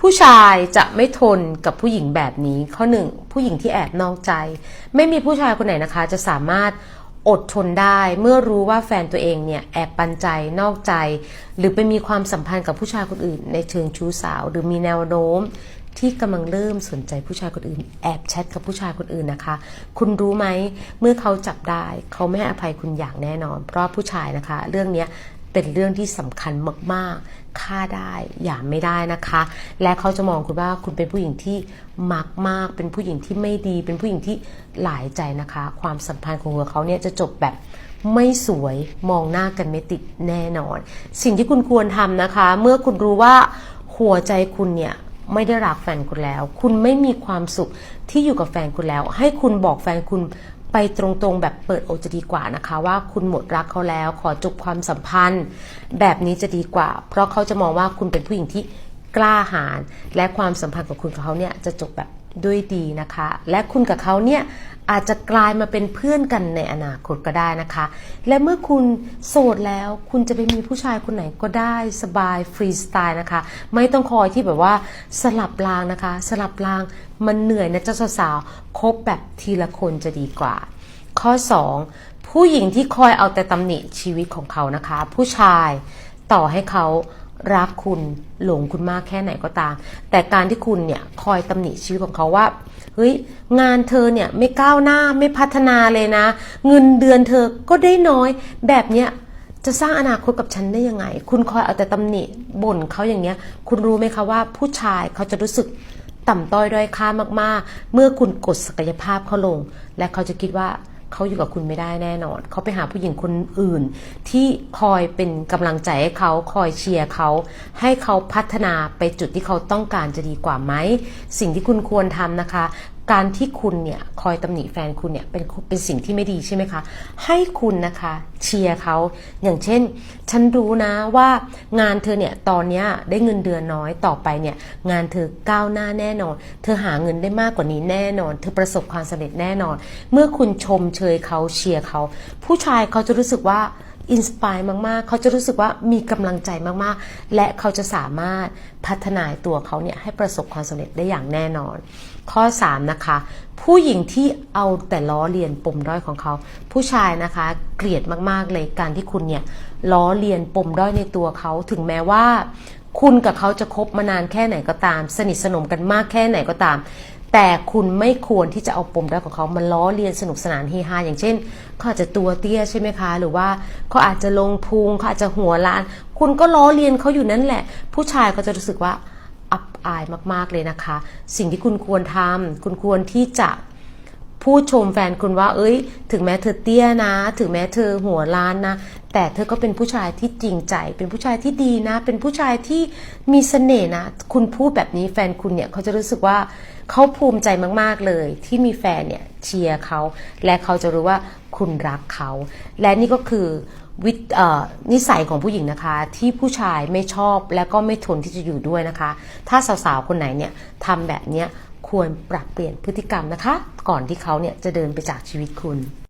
ผู้ชายจะไม่ทนกับผู้หญิงแบบนี้ข้อหนึ่งผู้หญิงที่แอบนอกใจ ไม่มีผู้ชายคนไหนนะคะ จะสามารถอดทนได้เมื่อรู้ว่าแฟนตัวเองเนี่ยแอบปันใจนอกใจ หรือไปมีความสัมพันธ์กับผู้ชายคนอื่น ในเชิงชู้สาว หรือมีแนวโน้มที่กำลังเริ่มสนใจผู้ชายคนอื่น แอบแชทกับผู้ชายคนอื่นนะคะ คุณรู้ไหมเมื่อเขาจับได้ เขาไม่ให้อภัยคุณอย่างแน่นอน เพราะผู้ชายนะคะ เรื่องนี้ เป็นเรื่องที่สำคัญมากๆฆ่าได้อย่าไม่ได้นะคะ และเขาจะมองคุณว่าคุณเป็นผู้หญิงที่มักมาก เป็นผู้หญิงที่ไม่ดี เป็นผู้หญิงที่หลายใจนะคะ ความสัมพันธ์ของหัวเขาเนี่ยจะจบแบบไม่สวยมองหน้ากันไม่ติดแน่นอน สิ่งที่คุณควรทำนะคะ เมื่อคุณรู้ว่าหัวใจคุณเนี่ยไม่ได้รักแฟนคุณแล้ว คุณไม่มีความสุขที่อยู่กับแฟนคุณแล้ว ให้คุณบอกแฟนคุณ ไปตรงๆแบบเปิดอกจะดีกว่านะคะ ว่าคุณหมดรักเขาแล้ว ขอจบความสัมพันธ์ แบบนี้จะดีกว่า เพราะเขาจะมองว่าคุณเป็นผู้หญิงที่ กล้าหาญและความสัมพันธ์กับคุณกับเขาเนี่ยจะจบแบบด้วยดีนะคะ และคุณกับเขาเนี่ยอาจจะกลายมาเป็นเพื่อนกันในอนาคตก็ได้นะคะ และเมื่อคุณโสดแล้วคุณจะไปมีผู้ชายคนไหนก็ได้สบายฟรีสไตล์นะคะ ไม่ต้องคอยที่แบบว่าสลับรางนะคะ สลับรางมันเหนื่อยนะเจ้าสาวๆคบแบบทีละคนจะดีกว่า ข้อ 2 ผู้หญิงที่คอยเอาแต่ตำหนิชีวิตของเขานะคะ ผู้ชายต่อให้เขา รักคุณหลงคุณมากแค่ไหนก็ตาม แต่การที่คุณเนี่ยคอยตำหนิชีวิตของเขาว่าเฮ้ยงานเธอเนี่ยไม่ก้าวหน้าไม่พัฒนาเลยนะ เงินเดือนเธอก็ได้น้อย แบบเนี้ยจะสร้างอนาคตกับฉันได้ยังไง คุณคอยเอาแต่ตำหนิบ่นเขาอย่างเงี้ย คุณรู้ไหมคะว่าผู้ชายเขาจะรู้สึกต่ำต้อยด้อยค่ามากๆ เมื่อคุณกดศักยภาพเขาลง และเขาจะคิดว่า เขาอยู่กับคุณไม่ได้แน่นอน เขาไปหาผู้หญิงคนอื่น ที่คอยเป็นกำลังใจให้เขาคอยเชียร์เขาให้เขาพัฒนาไปจุดที่เขาต้องการจะดีกว่าไหม สิ่งที่คุณควรทำนะคะ การที่คุณเนี่ยคอยตำหนิแฟนคุณเนี่ยเป็นเป็นสิ่งที่ไม่ดีใช่ไหมคะ ให้คุณนะคะเชียร์เขาอย่างเช่น ฉันรู้นะว่างานเธอเนี่ยตอนนี้ได้เงินเดือนน้อยต่อไปเนี่ยงานเธอก้าวหน้าแน่นอน เธอหาเงินได้มากกว่านี้แน่นอน เธอประสบความสำเร็จแน่นอน เมื่อคุณชมเชยเขาเชียร์เขาผู้ชายเขาจะรู้สึกว่า อินสปายมากๆ เขาจะรู้สึกว่ามีกำลังใจมากๆ และเขาจะสามารถพัฒนาตัวเขาเนี่ยให้ประสบความสำเร็จได้อย่างแน่นอน ข้อ 3 นะคะ ผู้หญิงที่เอาแต่ล้อเลียนปมด้อยของเขา ผู้ชายนะคะเกลียดมากๆเลยการที่คุณเนี่ยล้อเลียนปมด้อยในตัวเขาถึงแม้ว่าคุณกับเขาจะคบมานานแค่ไหนก็ตาม สนิทสนมกันมากแค่ไหนก็ตาม แต่คุณไม่ควรที่จะเอาปมด้อยของเขามาล้อเลียนสนุกสนานเฮฮาอย่างเช่นเขาอาจจะตัวเตี้ยใช่ไหมคะ หรือว่าเขาอาจจะลงพุงเขาอาจจะหัวล้าน คุณก็ล้อเลียนเขาอยู่นั่นแหละ ผู้ชายเขาจะรู้สึกว่าอับอายมากๆเลยนะคะ สิ่งที่คุณควรทำคุณควรที่จะพูดชมแฟนคุณว่า เอ้ย ถึงแม้เธอเตี้ยนะ ถึงแม้เธอหัวล้านนะ แต่เธอก็เป็นผู้ชายที่จริงใจ เป็นผู้ชายที่ดีนะ เป็นผู้ชายที่มีเสน่ห์นะ คุณพูดแบบนี้แฟนคุณเนี่ยเขาจะรู้สึกว่าเขาภูมิใจมาก ๆ เลย ที่มีแฟนเนี่ยเชียร์เขา และเขาจะรู้ว่าคุณรักเขา และนี่ก็คือวิอนิสัยของผู้หญิงนะคะที่ผู้ชายไม่ชอบและก็ไม่ทนที่จะอยู่ด้วยนะคะ ถ้าสาวๆคนไหนเนี่ยทำแบบเนี้ยควรปรับเปลี่ยนพฤติกรรมนะคะ ก่อนที่เขาเนี่ยจะเดินไปจากชีวิตคุณ